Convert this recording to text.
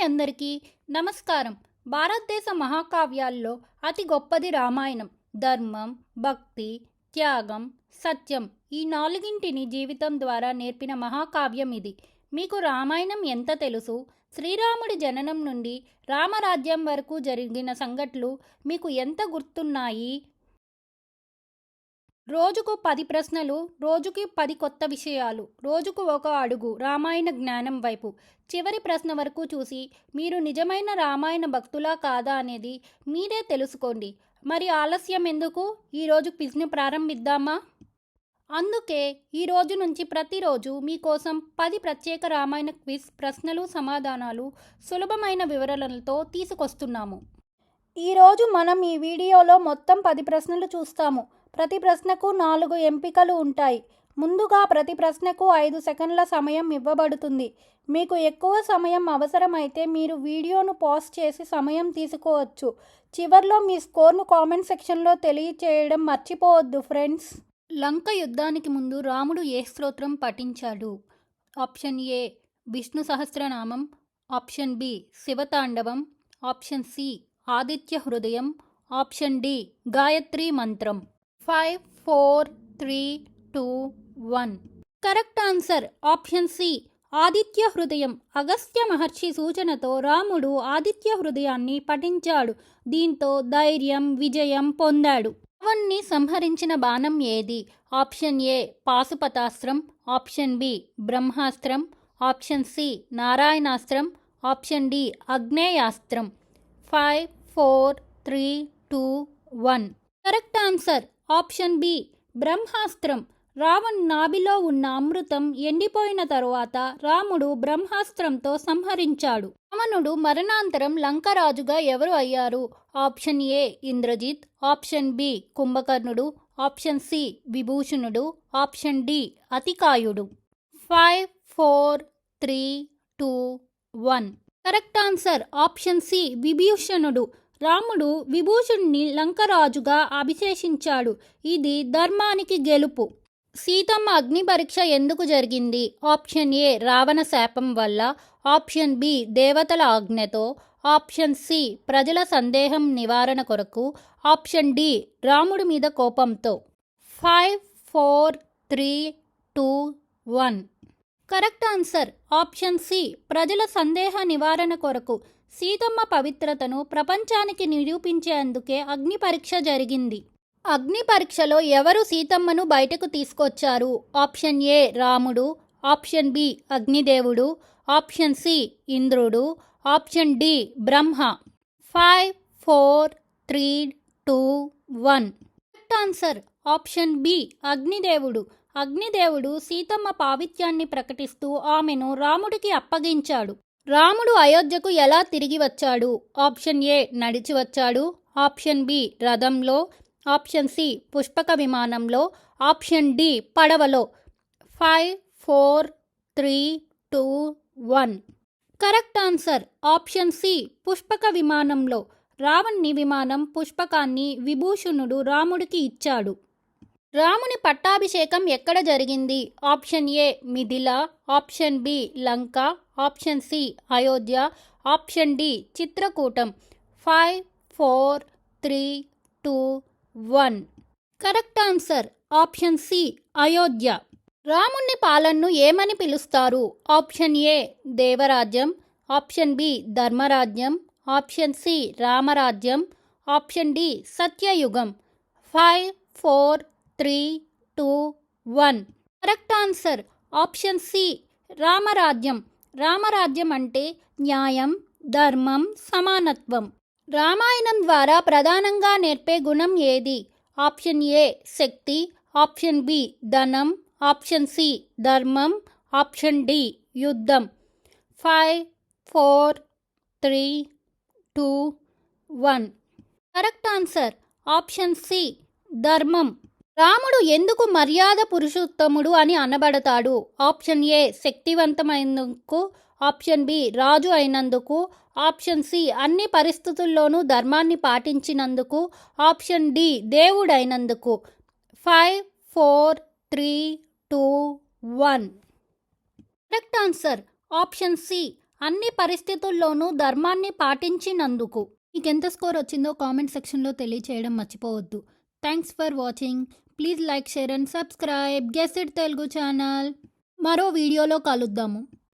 Hi అందరికీ. నమస్కారం. భారతదేశ మహాకావ్యాల్లో అతి గొప్పది రామాయణం. ధర్మం భక్తి త్యాగం సత్యం ఈ నాలుగింటిని జీవితం ద్వారా నేర్పిన మహాకావ్యం ఇది. మీకు రామాయణం ఎంత తెలుసు? శ్రీరాముడి జననం నుండి రామరాజ్యం వరకు జరిగిన సంఘటనలు మీకు ఎంత గుర్తున్నాయి? రోజుకు పది ప్రశ్నలు రోజుకి పది కొత్త విషయాలు రోజుకు ఒక అడుగు రామాయణ జ్ఞానం వైపు. చివరి ప్రశ్న వరకు చూసి మీరు నిజమైన రామాయణ భక్తులా కాదా అనేది మీరే తెలుసుకోండి. మరి ఆలస్యం ఎందుకు? ఈరోజు క్విజ్ను ప్రారంభిద్దామా? అందుకే ఈ రోజు నుంచి ప్రతిరోజు మీకోసం పది ప్రత్యేక రామాయణ క్విజ్ ప్రశ్నలు సమాధానాలు సులభమైన వివరణలతో తీసుకొస్తున్నాము. ఈరోజు మనం ఈ వీడియోలో మొత్తం పది ప్రశ్నలు చూస్తాము. ప్రతి ప్రశ్నకు నాలుగు ఎంపికలు ఉంటాయి. ముందుగా ప్రతి ప్రశ్నకు ఐదు సెకండ్ల సమయం ఇవ్వబడుతుంది. మీకు ఎక్కువ సమయం అవసరమైతే మీరు వీడియోను పాజ్ చేసి సమయం తీసుకోవచ్చు. చివర్లో మీ స్కోర్ను కామెంట్ సెక్షన్లో తెలియచేయడం మర్చిపోవద్దు ఫ్రెండ్స్. లంక యుద్ధానికి ముందు రాముడు ఏ స్తోత్రం పఠించాడు? Option A Vishnu Sahasranamam. Option B Shivatandavam. Option C Aditya Hrudayam. Option D Gayatri Mantram. Five four three two one correct answer option C Aditya Hrudayam. Agastya Maharshi సూచనతో రాముడు ఆదిత్య హృదయాన్ని పఠించాడు. దీంతో ధైర్యం విజయం పొందాడు. రావణ్ణి సంహరించిన బాణం ఏది? Option A Pashupatastram. Option B Brahmastram. Option C Narayanastram. Option D Agneyastram. Five four three two one correct answer option B Brahmastram. Ravan నాభిలో ఉన్న అమృతం ఎండిపోయిన తరువాత రాముడు బ్రహ్మాస్త్రంతో సంహరించాడు. రావణుడు మరణాంతరం లంకరాజుగా ఎవరు అయ్యారు? Option A Indrajit. Option B కుంభకర్ణుడు. ఆప్షన్ సి విభూషణుడు. Option D అతికాయుడు. Five four three two one. Correct answer option C విభూషణుడు. రాముడు విభూషుణ్ణి లంకరాజుగా అభిషేషించాడు ఇది ధర్మానికి గెలుపు. సీతమ్మ అగ్ని పరీక్ష ఎందుకు జరిగింది? ఆప్షన్ ఏ రావణ శాపం వల్ల. ఆప్షన్ బి దేవతల ఆజ్ఞతో. ఆప్షన్ సి ప్రజల సందేహం నివారణ కొరకు. ఆప్షన్ డి రాముడి మీద కోపంతో. Five four three two one. Correct answer. Option C ప్రజల సందేహ నివారణ కొరకు. సీతమ్మ పవిత్రతను ప్రపంచానికి నిరూపించేందుకే అగ్ని పరీక్ష జరిగింది. అగ్ని పరీక్షలో ఎవరు సీతమ్మను బయటకు తీసుకొచ్చారు? ఆప్షన్ ఏ రాముడు ఆప్షన్ బి అగ్నిదేవుడు ఆప్షన్ సి ఇంద్రుడు option D Brahma. Five four three two one. Correct answer. Option B అగ్నిదేవుడు. అగ్నిదేవుడు సీతమ్మ పావిత్యాన్ని ప్రకటిస్తూ ఆమెను రాముడికి అప్పగించాడు. రాముడు అయోధ్యకు ఎలా తిరిగి వచ్చాడు? ఆప్షన్ ఏ నడిచి వచ్చాడు. ఆప్షన్ బి రథంలో. ఆప్షన్ సి పుష్పక విమానంలో. ఆప్షన్ డి పడవలో. Five four three two one. Correct answer. Option C Pushpaka విమానంలో. రావణ్ణి విమానం పుష్పకాన్ని విభూషణుడు రాముడికి ఇచ్చాడు. రాముని పట్టాభిషేకం ఎక్కడ జరిగింది? Option A Mithila. Option B Lanka. Option C Ayodhya option D Chitrakoot. Five four three two one. Correct answer option C Ayodhya. రాముణ్ణి పాలనను ఏమని పిలుస్తారు? ఆప్షన్ ఏ దేవరాజ్యం ఆప్షన్ బి ధర్మరాజ్యం ఆప్షన్ సి రామరాజ్యం option D సత్యయుగం. Five four three two one. Correct answer option C రామరాజ్యం. రామరాజ్యం అంటే న్యాయం ధర్మం సమానత్వం. రామాయణం ద్వారా ప్రధానంగా నేర్పే గుణం ఏది? ఆప్షన్ ఏ శక్తి. ఆప్షన్ బి ధనం. ఆప్షన్ సి ధర్మం. ఆప్షన్ డి యుద్ధం. Five four three two one. Correct answer. Option C ధర్మం. రాముడు ఎందుకు మర్యాద పురుషోత్తముడు అని అనబడతాడు? ఆప్షన్ ఏ శక్తివంతమైనందుకు ఆప్షన్ బి రాజు అయినందుకు ఆప్షన్ సి అన్ని పరిస్థితుల్లోనూ ధర్మాన్ని పాటించినందుకు option D దేవుడైనందుకు. Five four three two one. Correct answer. Option C అన్ని పరిస్థితుల్లోనూ ధర్మాన్ని పాటించినందుకు. మీకు ఎంత స్కోర్ వచ్చిందో కామెంట్ సెక్షన్లో తెలియచేయడం మర్చిపోవద్దు. Thanks for watching. Please like share and subscribe. Guess it Telugu channel. మరో వీడియోలో కలుద్దాము.